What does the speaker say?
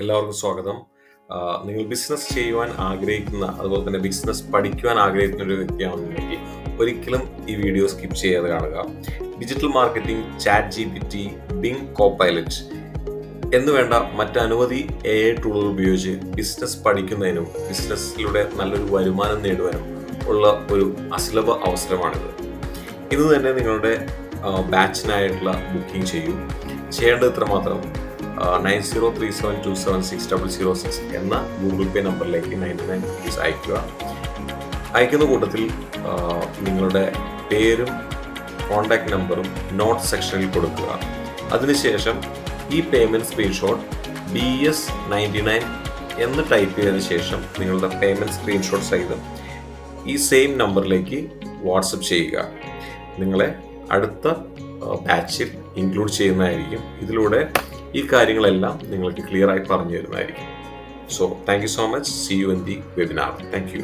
എല്ലാവർക്കും സ്വാഗതം. നിങ്ങൾ ബിസിനസ് ചെയ്യുവാൻ ആഗ്രഹിക്കുന്ന അതുപോലെ തന്നെ ബിസിനസ് പഠിക്കുവാൻ ആഗ്രഹിക്കുന്ന ഒരു വ്യക്തിയാണെന്നുണ്ടെങ്കിൽ ഒരിക്കലും ഈ വീഡിയോ സ്കിപ്പ് ചെയ്യാതെ കാണുക. Digital marketing chat G P T Bing Copilot എന്ന് വേണ്ട മറ്റനവധി എ ഐ ടൂളുകൾ ഉപയോഗിച്ച് ബിസിനസ് പഠിക്കുന്നതിനും ബിസിനസ്സിലൂടെ നല്ലൊരു വരുമാനം നേടുവാനും ഉള്ള ഒരു അസുലഭ അവസരമാണിത്. ഇന്ന് തന്നെ നിങ്ങളുടെ ബാച്ചിനായിട്ടുള്ള ബുക്കിംഗ് ചെയ്യൂ. ചെയ്യേണ്ടത് ഇത്രമാത്രം. Nine zero three seven two seven six double zero six എന്ന ഗൂഗിൾ പേ നമ്പറിലേക്ക് നയന്റി നയൻ റുപ്പീസ് അയക്കുക അയക്കുന്ന കൂട്ടത്തിൽ നിങ്ങളുടെ പേരും കോൺടാക്ട് നമ്പറും നോട്ട് സെക്ഷനിൽ കൊടുക്കുക. അതിനുശേഷം ഈ payment screenshot B S ninety nine എന്ന് ടൈപ്പ് ചെയ്തതിന് ശേഷം നിങ്ങളുടെ പേയ്മെന്റ് സ്ക്രീൻഷോട്ട് സഹിതം ഈ സെയിം നമ്പറിലേക്ക് വാട്സപ്പ് ചെയ്യുക. നിങ്ങളെ അടുത്ത ബാച്ചിൽ ഇൻക്ലൂഡ് ചെയ്യുന്നതായിരിക്കും. ഇതിലൂടെ ഈ കാര്യങ്ങളെല്ലാം നിങ്ങൾക്ക് ക്ലിയർ ആയി പറഞ്ഞു തരുന്നതായിരിക്കും. So thank you so much see you in the webinar thank you